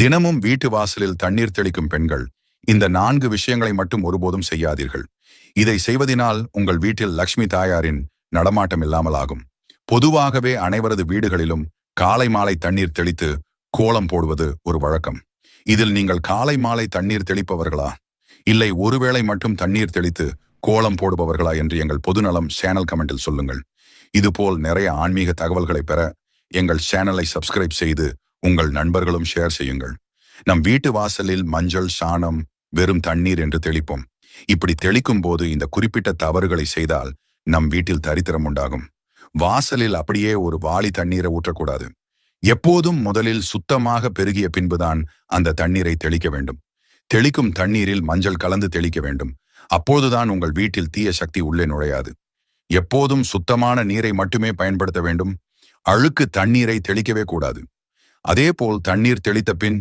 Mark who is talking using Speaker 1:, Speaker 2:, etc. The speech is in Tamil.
Speaker 1: தினமும் வீட்டு வாசலில் தண்ணீர் தெளிக்கும் பெண்கள் இந்த நான்கு விஷயங்களை மட்டும் ஒருபோதும் செய்யாதீர்கள். இதை செய்வதினால் உங்கள் வீட்டில் லக்ஷ்மி தாயாரின் நடமாட்டம் இல்லாமலாகும். பொதுவாகவே அனைவரது வீடுகளிலும் காலை மாலை தண்ணீர் தெளித்து கோலம் போடுவது ஒரு வழக்கம். இதில் நீங்கள் காலை மாலை தண்ணீர் தெளிப்பவர்களா? இல்லை ஒருவேளை மட்டும் தண்ணீர் தெளித்து கோலம் போடுபவர்களா என்று எங்கள் பொதுநலம் சேனல் கமெண்டில் சொல்லுங்கள். இதுபோல் நிறைய ஆன்மீக தகவல்களை பெற எங்கள் சேனலை சப்ஸ்கிரைப் செய்து உங்கள் நண்பர்களும் ஷேர் செய்யுங்கள். நம் வீட்டு வாசலில் மஞ்சள் சாணம் வெறும் தண்ணீர் என்று தெளிப்போம். இப்படி தெளிக்கும் போது இந்த குறிப்பிட்ட தவறுகளை செய்தால் நம் வீட்டில் தரித்திரம் உண்டாகும். வாசலில் அப்படியே ஒரு வாளி தண்ணீரை ஊற்றக்கூடாது. எப்போதும் முதலில் சுத்தமாக பெருகிய பின்புதான் அந்த தண்ணீரை தெளிக்க வேண்டும். தெளிக்கும் தண்ணீரில் மஞ்சள் கலந்து தெளிக்க வேண்டும். அப்போதுதான் உங்கள் வீட்டில் தீய சக்தி உள்ளே நுழையாது. எப்போதும் சுத்தமான நீரை மட்டுமே பயன்படுத்த வேண்டும். அழுக்கு தண்ணீரை தெளிக்கவே கூடாது. அதேபோல் தண்ணீர் தெளித்த பின்